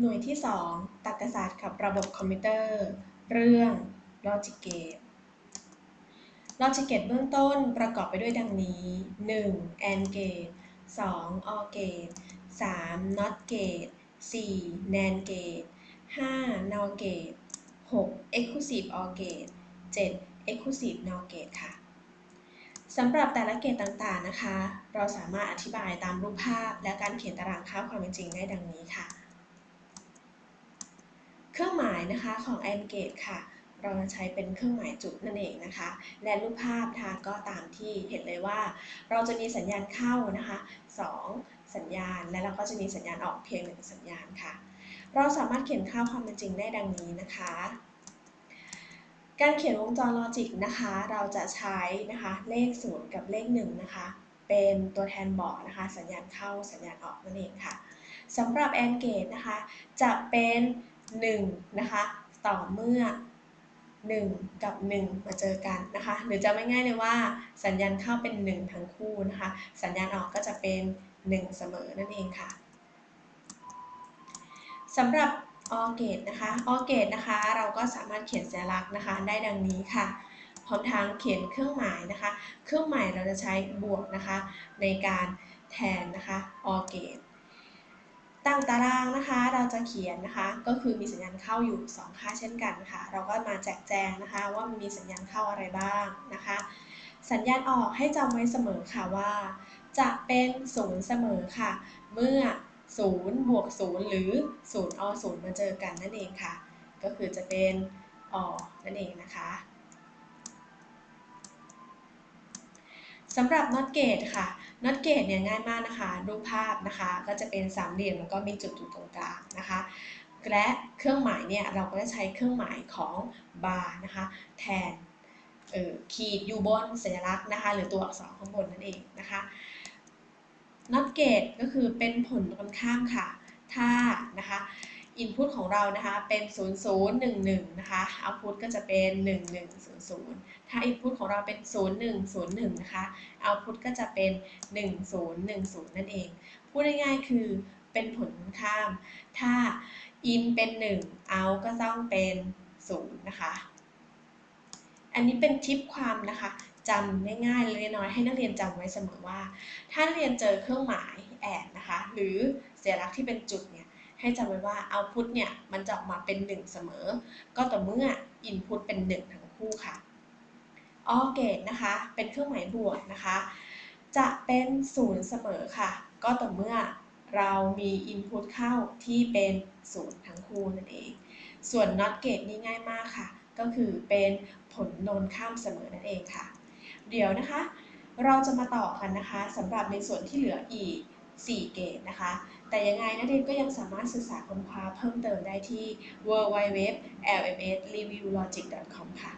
หน่วยที่ 2ตรรกศาสตร์กับระบบคอมพิวเตอร์ เรื่อง Logic Gate Logic Gate เบื้องต้นประกอบไปด้วยดังนี้ 1. AND Gate 2. OR Gate 3. NOT Gate 4. NAND Gate 5. NOR Gate 6. Exclusive OR Gate 7. Exclusive NOR Gate ค่ะสำหรับแต่ละเกตต่างๆนะคะ เราสามารถอธิบายตามรูปภาพและการเขียนตารางค่าความเป็นจริงได้ดังนี้ค่ะ เครื่องหมาย นะคะของ AND gate ค่ะ เราจะใช้เป็นเครื่องหมายจุดนั่นเองนะคะ และรูปภาพทางก็ตามที่เห็นเลยว่า เราจะมีสัญญาณเข้านะคะ 2 สัญญาณ และเราก็จะมีสัญญาณออกเพียง1สัญญาณค่ะ เราสามารถเขียนค่าความเป็นจริงได้ดังนี้นะคะการเขียนวงจรลอจิกนะคะ เราจะใช้นะคะเลข 0 กับเลข 1 นะคะ เป็นตัวแทนบอกนะคะ สัญญาณเข้าสัญญาณออกนั่นเองค่ะสำหรับ AND gate นะคะ จะเป็น 1นะคะต่อเมื่อ 1 กับ 1 มาเจอกันนะคะ หรือจะไม่ง่ายเลยว่าสัญญาณเข้าเป็น 1 ทั้งคู่นะคะ สัญญาณออกก็จะเป็น 1 เสมอนั่นเองค่ะสำหรับออเกตนะคะออเกตนะคะ เราก็สามารถเขียนสัญลักษณ์นะคะ ได้ดังนี้ค่ะ พร้อมทั้งเขียนเครื่องหมายนะคะ เครื่องหมายเราจะใช้บวกนะคะ ในการแทนนะคะออเกต ตั้งตารางนะคะเราจะเขียนนะคะก็คือมีสัญญาณเข้าอยู่ 2 ค่าเช่นกันค่ะ เราก็มาแจกแจงนะคะ ว่ามันมีสัญญาณเข้าอะไรบ้างนะคะ สัญญาณออกให้จำไว้เสมอค่ะว่า จะเป็นศูนย์เสมอค่ะ เมื่อ0บวก0หรือ0อ0มาเจอกันนั่นเองค่ะ ก็คือจะเป็นอนั่นเองนะคะสำหรับ not gate ค่ะ น็อตเกตเนี่ยง่ายมากนะคะ รูปภาพนะคะก็จะเป็นสามเหลี่ยมแล้วก็มีจุดอยู่ตรงกลางนะคะและเครื่องหมายเนี่ยเราก็จะใช้เครื่องหมายของบาร์นะคะแทนขีดอยู่บนสัญลักษณ์นะคะ หรือตัวอักษรข้างบนนั่นเองนะคะน็อตเกตก็คือเป็นผลตรงข้ามค่ะ input ของเรานะคะเป็น 0011 นะคะ output ก็จะเป็น 1100 ถ้า input ของเราเป็น 0101 นะคะ output ก็จะเป็น 1010 นั่นเอง พูดง่ายๆคือเป็นผลข้าม ถ้า in เป็น 1 out ก็ต้องเป็น 0 นะคะ อันนี้เป็นทิปความนะคะจำง่ายๆเล็กน้อยให้นักเรียนจำไว้เสมอว่า ถ้านักเรียนเจอเครื่องหมายแอดนะคะ หรือเสัญลักษณ์ที่เป็นจุดเนี่ย ให้จำไว้ว่า output เนี่ยมันจะออกมาเป็น 1 เสมอ ก็ต่อเมื่อ input เป็น 1 ทั้งคู่ค่ะ or gate นะคะ เป็นเครื่องหมายบวกนะคะ จะเป็น0เสมอค่ะ ก็ต่อเมื่อเรามี input เข้าที่เป็น0ทั้งคู่นั่นเอง ส่วน not gate นี่ง่ายมากค่ะ ก็คือเป็นผลโนนข้ามเสมอนั่นเองค่ะ เดี๋ยวนะคะ เราจะมาต่อกันนะคะสำหรับในส่วนที่เหลืออีก 4 เกตนะคะ แต่ยังไงนักเรียนก็ยังสามารถศึกษาค้นคว้าเพิ่มเติมได้ที่ www.lmsreviewlogic.com ค่ะ